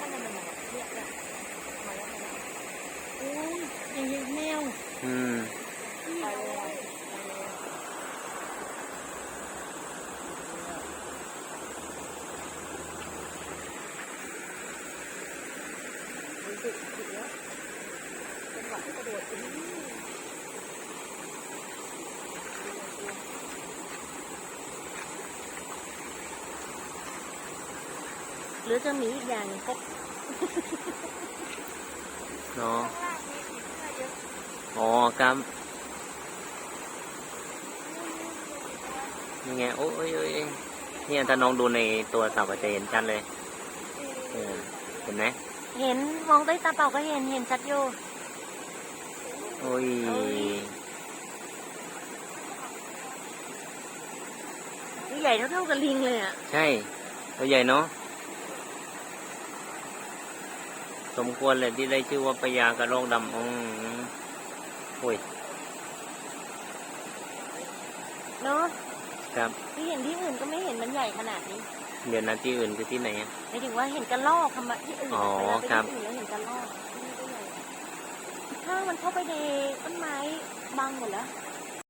มันมันมันมันเนี่ยเนี่ยมาแล้วมาแล้วอุ้ยอยังเงี้แมวอืมไปเลยรู้สึกถึงแล้วจังหวะที่กระโดดอื หรือจะมีอีกอย่างหนึ่งพกเนาะข้างล่างมีผีเสื้อเยอะอ๋อครับยังไงโอ้ยโอ้ยโอ้ยเนี่ยถ้าน้องดูในตัวสับอาจจะเห็นชัดเลยเออเห็นไหมเห็นมองด้วยตาเปล่าก็เห็นเห็นชัดอยู่โอ้ยนี่ใหญ่เท่าๆกับลิงเลยอะ ใช่ ตัวใหญ่เนาะ สมควรเลยที่ได้ชื่อว่าพญากระโรกดำอืมโอ้ยเนาะครับที่เห็นที่อื่นก็ไม่เห็นมันใหญ่ขนาดนี้ เดี๋ยวนะที่อื่นคือที่ไหนอะหมายถึงว่าเห็นกระรอกทำไมที่อื่นอ๋อเวลาไปครับที่อื่นแล้วเห็นกระรอกที่นี่ก็ใหญ่ถ้ามันเข้าไปในต้นไม้บังหมดแล้ว